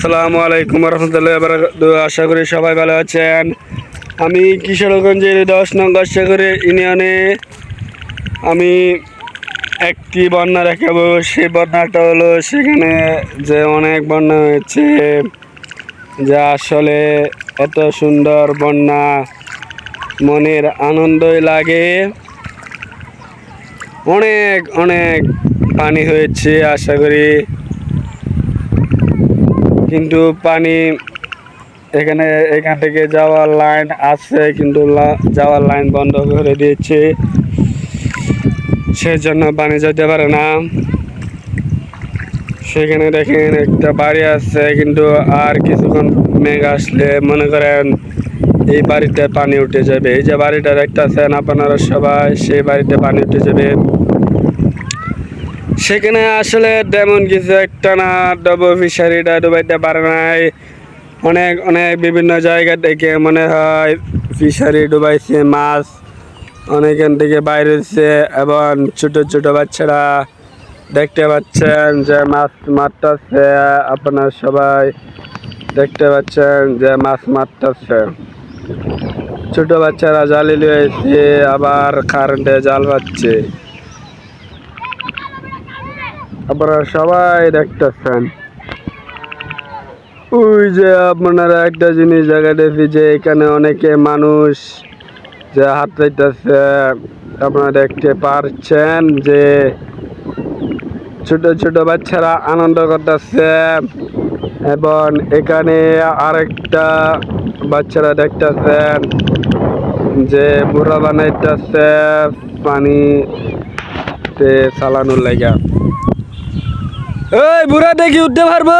আসসালামু আলাইকুম রহমতুল্লাহ আশা করি সবাই ভালো আছেন। আমি কিশোরগঞ্জের দশ নং সাগরে ইউনিয়নে আমি একটি বন্যা দেখাবো। সেই বন্যাটা হলো সেখানে যে অনেক বন্যা হয়েছে, যা আসলে এত সুন্দর বন্যা। মনের আনন্দই লাগে। অনেক অনেক পানি হয়েছে, আশা করি। কিন্তু পানি এখানে, এখান থেকে যাওয়ার লাইন আছে, কিন্তু যাওয়ার লাইন বন্ধ করে দিয়েছে। সেজন্য পানি যেতে পারে না। সেখানে দেখেন একটা বাড়ি আছে, কিন্তু আর কিছুক্ষণ মেঘ আসলে মনে করেন এই বাড়িতে পানি উঠে যাবে। এই যে বাড়িটা দেখতেছেন আপনারা সবাই, সেই বাড়িতে পানি উঠে যাবে। সেখানে আসলে তেমন কিছু একটা না। ডব ফিশারিটা ডুবাইতে পারে নাই। অনেক অনেক বিভিন্ন জায়গা থেকে মনে হয় ফিশারি ডুবাইছে, মাছ অনেকের থেকে বাইরে হচ্ছে এবং ছোট ছোট বাচ্চারা দেখতে পাচ্ছেন যে মাছ মারতেছে। আপনার সবাই দেখতে পাচ্ছেন যে মাছ মারতেছে। ছোট বাচ্চারা জালি লয়েছে আবার কারেন্টে জাল পাচ্ছে। আপনারা সবাই দেখতেছেন। ওই যে আপনারা একটা জিনিস দেখি যে এখানে অনেকে মানুষ যে হাত চাইতেছে আপনারা দেখতে পারছেন যে ছোট ছোট বাচ্চারা আনন্দ করতেছে এবং এখানে আরেকটা বাচ্চারা দেখতেছেন যে বুড়া বানাইতেছে পানিতে চালানোর লাগা। এই, বুড়া, দেখি উঠতে পারব?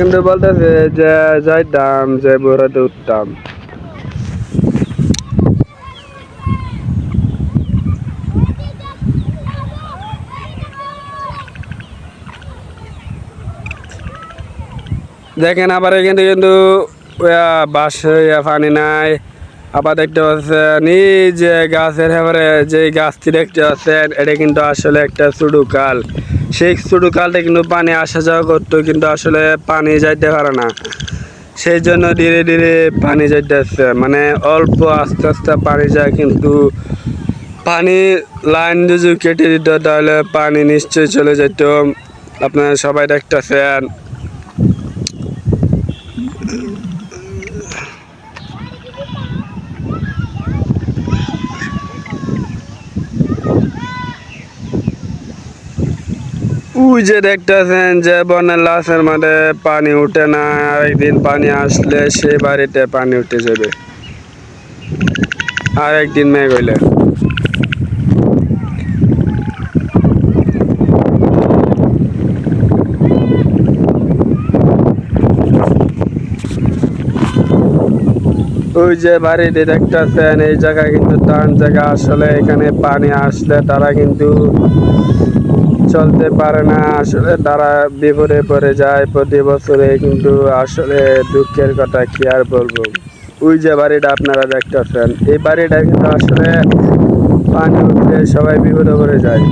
কিন্তু বলতেছে যে যাইতাম যে বুড়াতে উঠতাম। দেখেন, আবার এখানে কিন্তু বাস পানি নাই। আবার দেখতে পাচ্ছেন, এই যে গাছের হেবারে যে গাছটি দেখতে পাচ্ছেন, এটা কিন্তু আসলে একটা সুডু কাল সেই সুডু কালটা কিন্তু পানি আসা যাওয়া করতো, কিন্তু আসলে পানি যাইতে পারে না। সেই জন্য ধীরে ধীরে পানি যাইতেছে মানে অল্প আস্তে আস্তে পানি যায়, কিন্তু পানি লাইন যদি কেটে দিত, তাহলে পানি নিশ্চয়ই চলে যেত। আপনারা সবাই দেখতেছেন। ওই যে দেখতেছেন যে বনের লাশের মাঠে পানি উঠে না, আরেকদিন পানি আসলে সেই বাড়িতে পানি উঠে যাবে। আরেকদিন মেঘ হইলে। ওই যে বাড়িতে দেখতেছেন, এই জায়গা কিন্তু টান জায়গা। আসলে এখানে পানি আসলে তারা কিন্তু চলতে পারে না। আসলে তারা বিপদে পড়ে যায়। প্রতি বছরে কিন্তু আসলে দুঃখের কথা কি আর বলব? ওই যে বাড়িটা আপনারা দেখতেছেন, এই বাড়িটা কিন্তু আসলে পানি উঠলে সবাই বিপদে পড়ে যায়।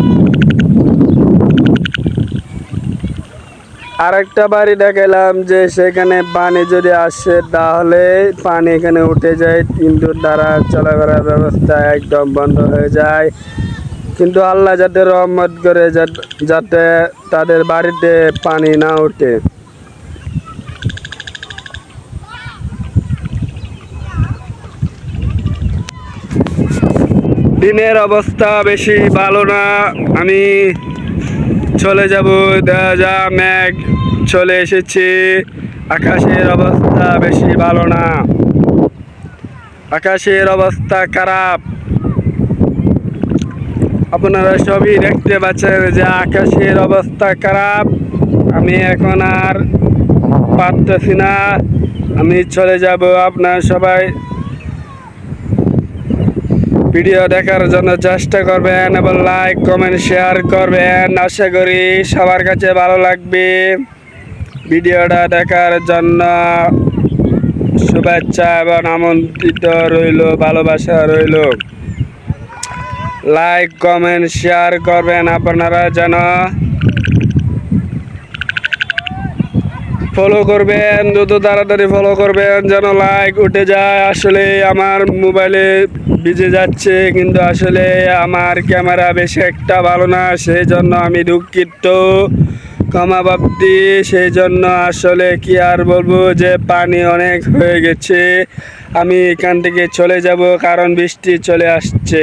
আরেকটা বাড়ি দেখালাম যে সেখানে পানি যদি আসে তাহলে পানি এখানে উঠে যায়, কিন্তু তারা চলাফেরার ব্যবস্থা একদম বন্ধ হয়ে যায়। কিন্তু আল্লাহ যাতে রহমত করে যাত- তাদের বাড়িতে পানি না ওঠে। দিনের অবস্থা বেশি ভালো না, আমি চলে যাব যা মেঘ চলে এসেছি, আকাশের অবস্থা বেশি ভালো না। আকাশের অবস্থা খারাপ। আপনারা সবই দেখতে পাচ্ছেন যে আকাশের অবস্থা খারাপ। আমি এখন আর পারতেছি না। আমি চলে যাব আপনার সবাই। ভিডিও দেখার জন্য চেষ্টা করবেন এবং লাইক কমেন্ট শেয়ার করবেন। আশা করি সবার কাছে ভালো লাগবে। ভিডিওটা দেখার জন্য শুভেচ্ছা এবং আমন্ত্রিত রইল, ভালোবাসা রইল। লাইক কমেন্ট শেয়ার করবেন আপনারা যেন ফলো করবেন, দ্রুত তাড়াতাড়ি ফলো করবেন, যেন লাইক উঠে যায়। আসলে আমার মোবাইলে ভিজে যাচ্ছে, কিন্তু আসলে আমার ক্যামেরা বেশি একটা ভালো না সেই জন্য আমি দুঃখিত। ক্ষমা ভাবতি সেই জন্য আসলে কি আর বলব যে পানি অনেক হয়ে গেছে। আমি এখান থেকে চলে যাব, কারণ বৃষ্টি চলে আসছে।